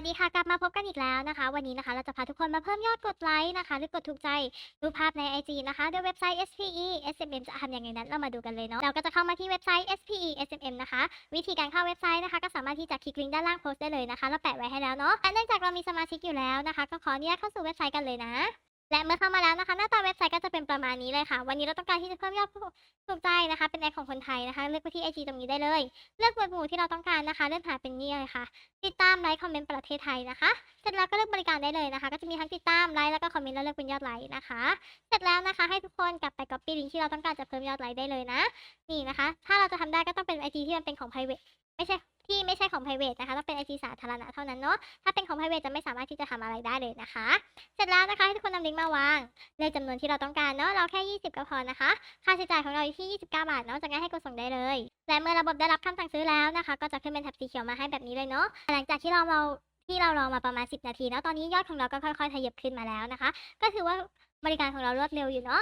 วัสดีค่ะกลับมาพบกันอีกแล้วนะคะ วันนี้นะคะเราจะพาทุกคนมาเพิ่มยอดกดไลค์นะคะ หรือกดถูกใจรูปภาพใน IG นะคะด้วยเว็บไซต์ SPE SMM จะทำยังไงนั้นเรามาดูกันเลยเนาะเราก็จะเข้ามาที่เว็บไซต์ SPE SMM นะคะ วิธีการเข้าเว็บไซต์นะคะ ก็สามารถที่จะคลิกลิงก์ด้านล่างโพสต์ได้เลยนะคะเราแปะไว้ให้แล้วเนาะและเนื่องจากเรามีสมาชิกอยู่แล้วนะคะ ก็ขออนุญาตเข้าสู่เว็บไซต์กันเลยนะ และเมื่อเข้ามาแล้วนะคะ หน้าตาเว็บไซต์ก็จะเป็นประมาณนี้เลยค่ะ วันนี้เราต้องการที่จะเพิ่มยอดผู้ถูกใจนะคะ เป็นแอคของคนไทยนะคะ เลือกไปที่ IG ตรงนี้ได้เลย เลือกหมวดหมู่ที่เราต้องการนะคะ เลื่อนหาเป็นนี่เลยค่ะ ติดตามไลค์คอมเมนต์ประเทศไทยนะคะ เสร็จแล้วก็เลือกบริการได้เลยนะคะ ก็จะมีทั้งติดตามไลค์แล้วก็คอมเมนต์แล้วเลือกเป็นยอดไลค์นะคะ เสร็จแล้วนะคะให้ทุกคนกลับไป copy ลิงก์ที่เราต้องการจะเพิ่มยอดไลค์ได้เลยนะ นี่นะคะ ถ้าเราจะทำได้ก็ต้องเป็น IG ที่มันเป็นของ private ไม่ใช่ ที่ไม่ใช่ของ private นะคะต้องเป็น IG สาธารณะเท่านั้นเนาะถ้าเป็นของ private จะไม่สามารถที่จะทำอะไรได้เลยนะคะ เสร็จแล้วนะคะให้ทุกคนนำลิงก์มาวางเลือกจำนวนที่เราต้องการเนาะเราแค่ 20 ก็พอนะคะ ค่าใช้จ่ายของเราอยู่ที่ 29 บาทเนาะจากนั้นให้กดส่งได้เลย และเมื่อระบบได้รับคำสั่งซื้อแล้วนะคะ ก็จะขึ้นเป็นแถบสีเขียวมาให้แบบนี้เลยเนาะหลังจากที่เราเราที่เรารอมาประมาณ 10 นาทีเนาะตอนนี้ยอดของเราก็ค่อยๆทะยบขึ้นมาแล้วนะคะ ก็ถือว่าบริการของเรารวดเร็วอยู่เนาะ